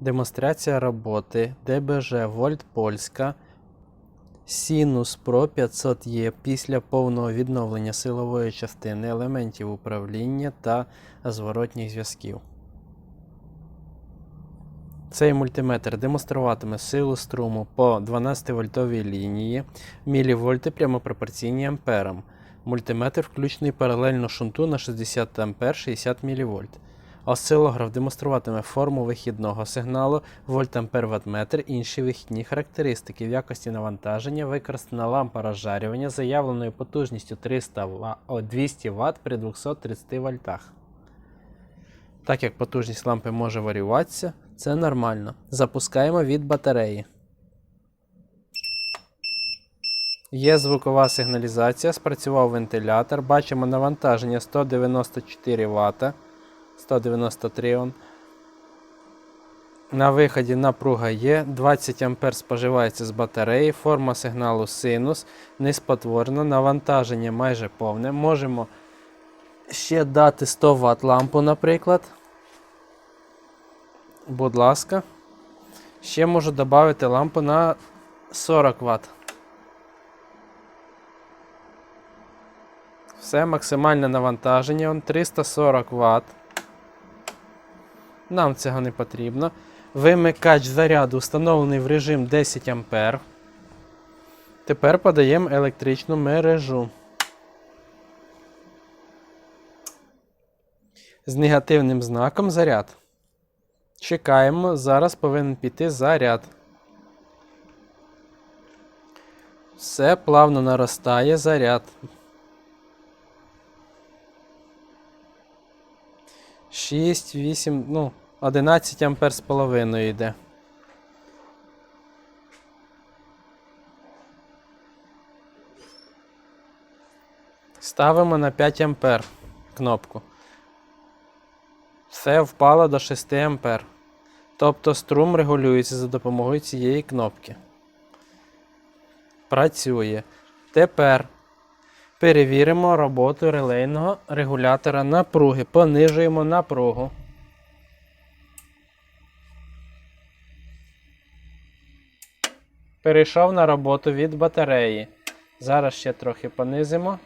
Демонстрація роботи ДБЖ Вольт Польська Sinus Pro 500E після повного відновлення силової частини елементів управління та зворотніх зв'язків. Цей мультиметр демонструватиме силу струму по 12 вольтовій лінії, мілівольти прямопропорційні амперам. Мультиметр включений паралельно шунту на 60 А 60 мВ. Осцилограф демонструватиме форму вихідного сигналу, вольт-ампер ваттметр, інші вихідні характеристики в якості навантаження, використана лампа розжарювання заявленою потужністю 300 ва- 200 Вт при 230 вольтах. Так як потужність лампи може варіюватися, це нормально. Запускаємо від батареї. Є звукова сигналізація, спрацював вентилятор. Бачимо навантаження 194 Вт. 193 Вт. На виході напруга є, 20 А споживається з батареї, форма сигналу синус, неспотворена, навантаження майже повне. Можемо ще дати 100 Вт лампу, наприклад. Будь ласка. Ще можу додати лампу на 40 Вт. Все максимальне навантаження 340 Вт. Нам цього не потрібно. Вимикач заряду встановлений в режим 10 А. Тепер подаємо електричну мережу. З негативним знаком заряд. Чекаємо, зараз повинен піти заряд. Все плавно наростає заряд. 6, 8, ну, 11 ампер з половиною йде. Ставимо на 5 ампер кнопку. Все впало до 6 ампер. Тобто струм регулюється за допомогою цієї кнопки. Працює. Тепер перевіримо роботу релейного регулятора напруги. Понижуємо напругу. Перейшов на роботу від батареї. Зараз ще трохи понизимо.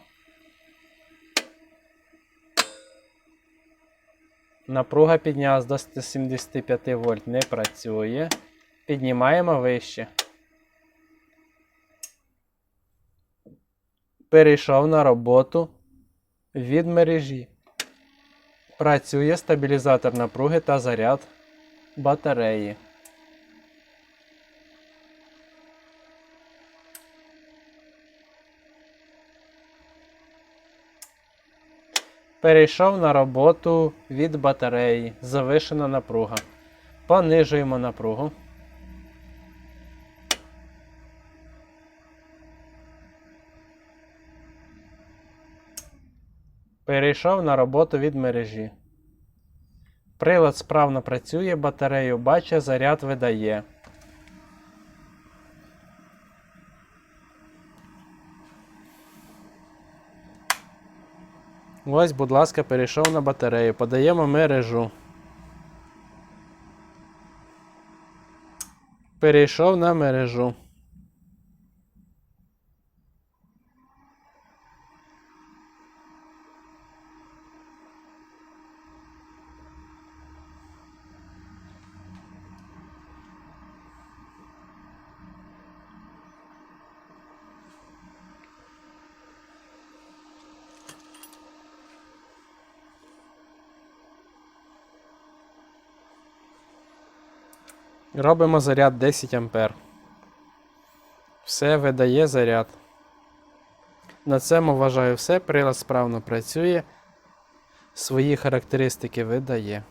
Напруга піднялась до 175 вольт, не працює. Піднімаємо вище. Перейшов на роботу від мережі. Працює стабілізатор напруги та заряд батареї. Перейшов на роботу від батареї. Завишена напруга. Понижуємо напругу. Перейшов на роботу від мережі. Прилад справно працює, батарею бачить, заряд видає. Ось, будь ласка, перейшов на батарею. Подаємо мережу. Перейшов на мережу. Робимо заряд 10 А. Все видає заряд. На цьому вважаю все. Прилад справно працює. Свої характеристики видає.